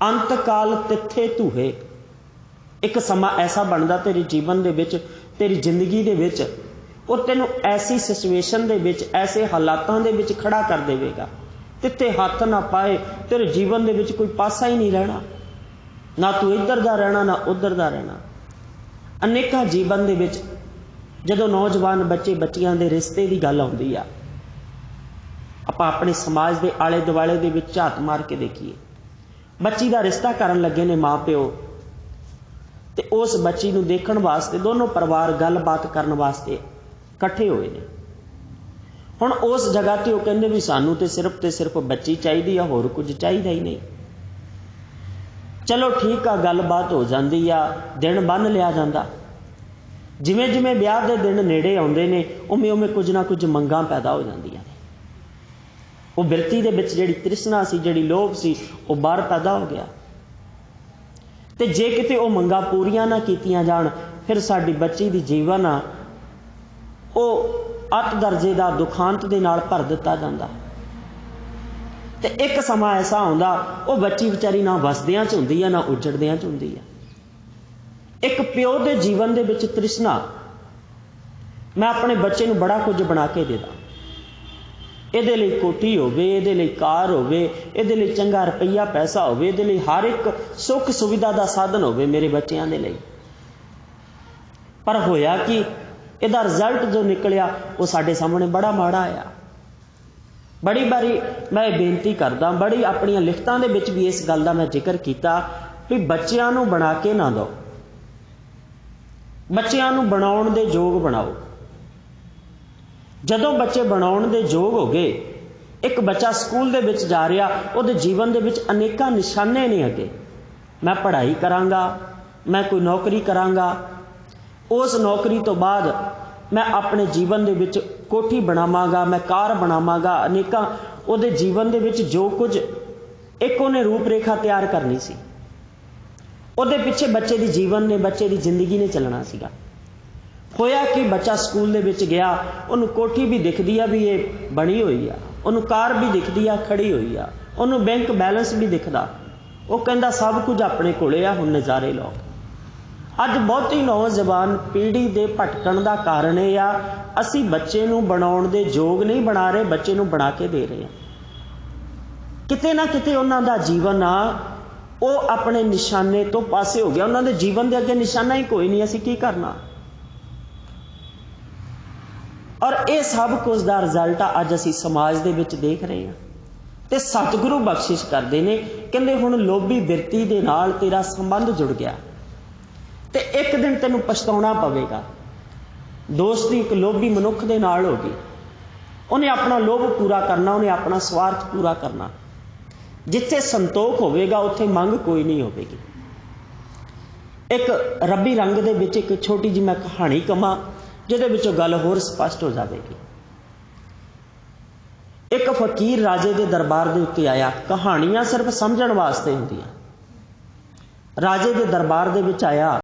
ਅੰਤ ਕਾਲ ਤਿੱਥੇ ਧੂਹੇ। ਇੱਕ ਸਮਾਂ ਐਸਾ ਬਣਦਾ ਤੇਰੇ ਜੀਵਨ ਦੇ ਵਿੱਚ, ਤੇਰੀ ਜ਼ਿੰਦਗੀ ਦੇ ਵਿੱਚ, ਉਹ ਤੈਨੂੰ ਐਸੀ ਸਿਚੁਏਸ਼ਨ ਦੇ ਵਿੱਚ, ਐਸੇ ਹਾਲਾਤਾਂ ਦੇ ਵਿੱਚ ਖੜਾ ਕਰ ਦੇਵੇਗਾ। ਤਿੱਥੇ ਹੱਥ ਨਾ ਪਾਏ, ਤੇਰੇ ਜੀਵਨ ਦੇ ਵਿੱਚ ਕੋਈ ਪਾਸਾ ਹੀ ਨਹੀਂ ਰਹਿਣਾ। ਨਾ ਤੂੰ ਇੱਧਰ ਦਾ ਰਹਿਣਾ, ਨਾ ਉੱਧਰ ਦਾ ਰਹਿਣਾ। ਅਨੇਕਾਂ ਜੀਵਨ ਦੇ ਵਿੱਚ ਜਦੋਂ ਨੌਜਵਾਨ ਬੱਚੇ ਬੱਚੀਆਂ ਦੇ ਰਿਸ਼ਤੇ ਦੀ ਗੱਲ ਆਉਂਦੀ ਆ, ਆਪਾਂ ਆਪਣੇ ਸਮਾਜ ਦੇ ਆਲੇ ਦੁਆਲੇ ਦੇ ਵਿੱਚ ਝਾਤ ਮਾਰ ਕੇ ਦੇਖੀਏ। ਬੱਚੀ ਦਾ ਰਿਸ਼ਤਾ ਕਰਨ ਲੱਗੇ ਨੇ ਮਾਪਿਓ ਤੇ ਉਸ ਬੱਚੀ ਨੂੰ ਦੇਖਣ ਵਾਸਤੇ, ਦੋਨੋਂ ਪਰਿਵਾਰ ਗੱਲਬਾਤ ਕਰਨ ਵਾਸਤੇ ਇਕੱਠੇ ਹੋਏ ਨੇ। ਹੁਣ ਉਸ ਜਗ੍ਹਾ ਤੇ ਉਹ ਕਹਿੰਦੇ ਵੀ ਸਾਨੂੰ ਤੇ ਸਿਰਫ ਤੇ ਸਿਰਫ ਬੱਚੀ ਚਾਹੀਦੀ ਆ, ਹੋਰ ਕੁਝ ਚਾਹੀਦਾ ਹੀ ਨਹੀਂ। ਚਲੋ ਠੀਕ ਆ, ਗੱਲਬਾਤ ਹੋ ਜਾਂਦੀ ਆ, ਦਿਨ ਬੰਨ ਲਿਆ ਜਾਂਦਾ। ਜਿਵੇਂ ਜਿਵੇਂ ਵਿਆਹ ਦੇ ਦਿਨ ਨੇੜੇ ਆਉਂਦੇ ਨੇ ਉਵੇਂ ਉਵੇਂ ਕੁਝ ਨਾ ਕੁਝ ਮੰਗਾਂ ਪੈਦਾ ਹੋ ਜਾਂਦੀਆਂ ਉਹ ਬਿਰਤੀ ਦੇ ਵਿੱਚ ਜਿਹੜੀ ਤ੍ਰਿਸ਼ਨਾ ਸੀ, ਜਿਹੜੀ ਲੋਭ ਸੀ, ਉਹ ਬਾਹਰ ਪੈਦਾ ਹੋ ਗਿਆ। ਤੇ ਜੇ ਕਿਤੇ ਉਹ ਮੰਗਾਂ ਪੂਰੀਆਂ ਨਾ ਕੀਤੀਆਂ ਜਾਣ, ਫਿਰ ਸਾਡੀ ਬੱਚੀ ਦੀ ਜੀਵਨ ਆ, ਉਹ ਅੱਤ ਦਰਜੇ ਦਾ ਦੁਖਾਂਤ ਦੇ ਨਾਲ ਭਰ ਦਿੱਤਾ ਜਾਂਦਾ। ਤੇ ਇੱਕ ਸਮਾਂ ਐਸਾ ਆਉਂਦਾ, ਉਹ ਬੱਚੀ ਵਿਚਾਰੀ ਨਾ ਵਸਦਿਆਂ ਚ ਹੁੰਦੀ ਆ, ਨਾ ਉਜੜਦਿਆਂ ਚ ਹੁੰਦੀ ਆ। ਇੱਕ ਪਿਓ ਦੇ ਜੀਵਨ ਦੇ ਵਿੱਚ ਤ੍ਰਿਸ਼ਨਾ, ਮੈਂ ਆਪਣੇ ਬੱਚੇ ਨੂੰ ਬੜਾ ਕੁਝ ਬਣਾ ਕੇ ਦੇਦਾ ਇਹਦੇ ਲਈ ਕੋਠੀ ਹੋਵੇ, ਇਹਦੇ ਲਈ ਕਾਰ ਹੋਵੇ, ਇਹਦੇ ਲਈ ਚੰਗਾ ਰੁਪਈਆ ਪੈਸਾ ਹੋਵੇ, ਇਹਦੇ ਲਈ ਹਰ ਇੱਕ ਸੁੱਖ ਸੁਵਿਧਾ ਦਾ ਸਾਧਨ ਹੋਵੇ ਮੇਰੇ ਬੱਚਿਆਂ ਦੇ ਲਈ। ਪਰ ਹੋਇਆ ਕਿ? ਇਹਦਾ ਰਿਜ਼ਲਟ ਜੋ ਨਿਕਲਿਆ, ਉਹ ਸਾਡੇ ਸਾਹਮਣੇ ਬੜਾ ਮਾੜਾ ਆਇਆ ਬੜੀ ਬਾਰੀ ਮੈਂ ਇਹ ਬੇਨਤੀ ਕਰਦਾ, ਬੜੀ ਆਪਣੀਆਂ ਲਿਖਤਾਂ ਦੇ ਵਿੱਚ ਵੀ ਇਸ ਗੱਲ ਦਾ ਮੈਂ ਜ਼ਿਕਰ ਕੀਤਾ ਵੀ ਬੱਚਿਆਂ ਨੂੰ ਬਣਾ ਕੇ ਨਾ ਦਿਓ। ਬੱਚਿਆਂ ਨੂੰ ਬਣਾਉਣ ਦੇ ਯੋਗ ਬਣਾਓ। ਜਦੋਂ ਬੱਚੇ ਬਣਾਉਣ ਦੇ ਯੋਗ ਹੋ ਗਏ, ਇੱਕ ਬੱਚਾ ਸਕੂਲ ਦੇ ਵਿੱਚ ਜਾ ਰਿਹਾ, ਉਹਦੇ ਜੀਵਨ ਦੇ ਵਿੱਚ ਅਨੇਕਾਂ ਨਿਸ਼ਾਨੇ ਨੇ ਅੱਗੇ। ਮੈਂ ਪੜ੍ਹਾਈ ਕਰਾਂਗਾ, ਮੈਂ ਕੋਈ ਨੌਕਰੀ ਕਰਾਂਗਾ, ਉਸ ਨੌਕਰੀ ਤੋਂ ਬਾਅਦ ਮੈਂ ਆਪਣੇ ਜੀਵਨ ਦੇ ਵਿੱਚ ਕੋਠੀ ਬਣਾਵਾਂਗਾ, ਮੈਂ ਕਾਰ ਬਣਾਵਾਂਗਾ, ਅਨੇਕਾਂ ਉਹਦੇ ਜੀਵਨ ਦੇ ਵਿੱਚ ਜੋ ਕੁਝ ਇੱਕ ਉਹਨੇ ਰੂਪਰੇਖਾ ਤਿਆਰ ਕਰਨੀ ਸੀ। ਉਹਦੇ ਪਿੱਛੇ ਬੱਚੇ ਦੀ ਜੀਵਨ ਨੇ, ਬੱਚੇ ਦੀ ਜ਼ਿੰਦਗੀ ਨੇ ਚੱਲਣਾ ਸੀਗਾ। ਹੋਇਆ ਕਿ ਬੱਚਾ ਸਕੂਲ ਦੇ ਵਿੱਚ ਗਿਆ, ਉਹਨੂੰ ਕੋਠੀ ਵੀ ਦਿਖਦੀ ਆ ਵੀ ਇਹ ਬਣੀ ਹੋਈ ਆ, ਉਹਨੂੰ ਕਾਰ ਵੀ ਦਿਖਦੀ ਆ, ਖੜੀ ਹੋਈ ਆ, ਉਹਨੂੰ ਬੈਂਕ ਬੈਲੈਂਸ ਵੀ ਦਿਖਦਾ। ਉਹ ਕਹਿੰਦਾ, ਸਭ ਕੁਝ ਆਪਣੇ ਕੋਲੇ ਆ, ਹੁਣ ਨਜ਼ਾਰੇ ਲਓ। ਅੱਜ ਬਹੁਤੀ ਨੌਜਵਾਨ ਪੀੜ੍ਹੀ ਦੇ ਭਟਕਣ ਦਾ ਕਾਰਨ ਇਹ ਆ, ਅਸੀਂ ਬੱਚੇ ਨੂੰ ਬਣਾਉਣ ਦੇ ਯੋਗ ਨਹੀਂ ਬਣਾ ਰਹੇ, ਬੱਚੇ ਨੂੰ ਬਣਾ ਕੇ ਦੇ ਰਹੇ ਹਾਂ ਕਿਤੇ ਨਾ ਕਿਤੇ ਉਹਨਾਂ ਦਾ ਜੀਵਨ ਆ, ਉਹ ਆਪਣੇ ਨਿਸ਼ਾਨੇ ਤੋਂ ਪਾਸੇ ਹੋ ਗਿਆ। ਉਹਨਾਂ ਦੇ ਜੀਵਨ ਦੇ ਅੱਗੇ ਨਿਸ਼ਾਨਾ ਹੀ ਕੋਈ ਨਹੀਂ, ਅਸੀਂ ਕੀ ਕਰਨਾ? ਔਰ ਇਹ ਸਭ ਕੁਝ ਦਾ ਰਿਜ਼ਲਟ ਅੱਜ ਅਸੀਂ ਸਮਾਜ ਦੇ ਵਿੱਚ ਦੇਖ ਰਹੇ ਹਾਂ। ਤੇ ਸਤਿਗੁਰੂ ਬਖਸ਼ਿਸ਼ ਕਰਦੇ ਨੇ, ਕਹਿੰਦੇ ਹੁਣ ਲੋਭੀ ਬਿਰਤੀ ਦੇ ਨਾਲ ਤੇਰਾ ਸੰਬੰਧ ਜੁੜ ਗਿਆ। ਤੇ ਇੱਕ ਦਿਨ ਤੈਨੂੰ ਪਛਤਾਉਣਾ ਪਵੇਗਾ। ਦੋਸਤੀ ਇੱਕ ਲੋਭੀ ਮਨੁੱਖ ਦੇ ਨਾਲ ਹੋ ਗਈ। ਉਹਨੇ ਆਪਣਾ ਲੋਭ ਪੂਰਾ ਕਰਨਾ, ਉਹਨੇ ਆਪਣਾ ਸਵਾਰਥ ਪੂਰਾ ਕਰਨਾ। ਜਿੱਥੇ ਸੰਤੋਖ ਹੋਵੇਗਾ, ਉੱਥੇ ਮੰਗ ਕੋਈ ਨਹੀਂ ਹੋਵੇਗੀ। ਇੱਕ ਰੱਬੀ ਰੰਗ ਦੇ ਵਿੱਚ ਇੱਕ ਛੋਟੀ ਜਿਹੀ ਮੈਂ ਕਹਾਣੀ ਕਮਾ ਜਿਹਦੇ ਵਿੱਚੋਂ ਗੱਲ ਹੋਰ ਸਪਸ਼ਟ ਹੋ ਜਾਵੇਗੀ। ਇੱਕ ਫਕੀਰ ਰਾਜੇ ਦੇ ਦਰਬਾਰ ਦੇ ਉੱਤੇ ਆਇਆ, ਕਹਾਣੀਆਂ ਸਿਰਫ ਸਮਝਣ ਵਾਸਤੇ ਹੁੰਦੀਆਂ। ਰਾਜੇ ਦੇ ਦਰਬਾਰ ਦੇ ਵਿੱਚ ਆਇਆ